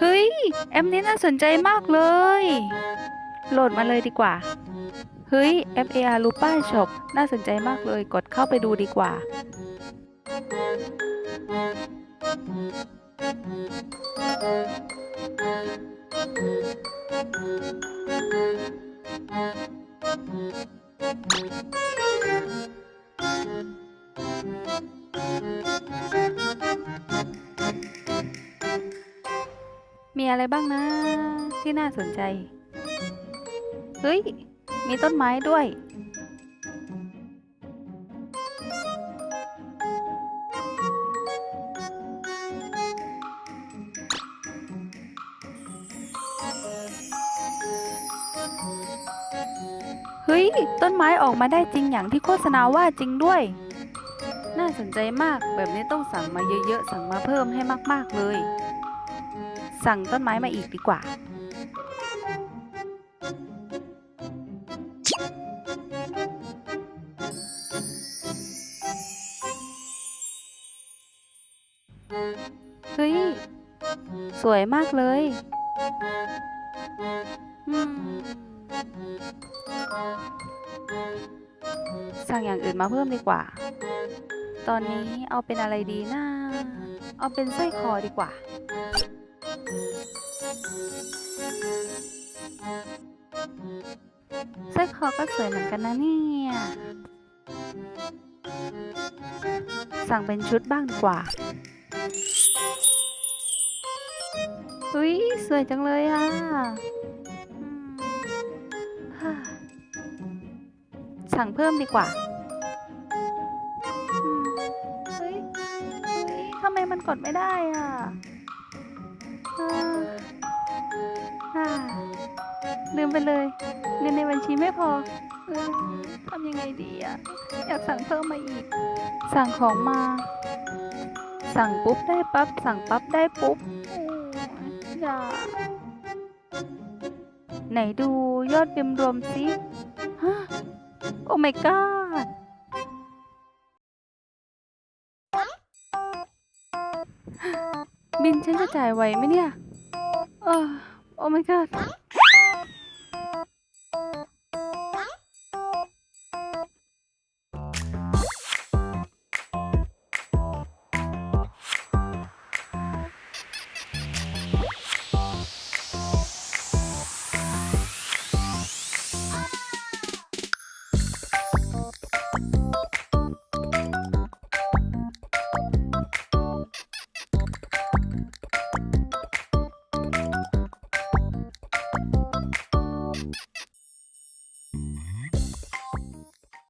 เฮ้ย แอปนี้น่าสนใจมากเลย โหลดมาเลยดีกว่า เฮ้ยแอป AR Lupa Shop น่าสนใจมากเลย กดเข้าไปดูดีกว่า มีอะไรบ้างนะ ที่น่าสนใจ เฮ้ย มีต้นไม้ด้วย เฮ้ย ต้นไม้ออกมาได้จริงอย่างที่โฆษณาว่าจริงด้วย น่าสนใจมากแบบนี้ต้องสั่งมาเยอะๆ สั่งมาเพิ่มให้มาก ๆ เลย สั่งต้นไม้มาอีกดีกว่า เฮ้ย สวยมากเลยสั่งอย่างอื่นมาเพิ่มดีกว่า ตอนนี้เอาเป็นอะไรดีนะ เอาเป็นสร้อยคอดีกว่า สร้อยคอก็สวยเหมือนกันนะเนี่ย สั่งเป็นชุดบ้างดีกว่า อุ้ยสวยจังเลยอะอืมฮ่าสั่งเพิ่มดีกว่าเฮ้ยทำไมมันกดไม่ได้อะอ่าอ่า ลืมไปเลยเงินในบัญชีไม่พอเออทำยังไงดีอะอยากสั่งเพิ่มมาอีก สั่งของมา สั่งปุ๊บได้ปั๊บ สั่งปั๊บได้ปุ๊บโอ้ยอย่าไหนดูยอดรวมรวมๆสิฮะโอ้ my god บินฉันจะจ่ายไหวไหมเนี่ย เออโอ้ my god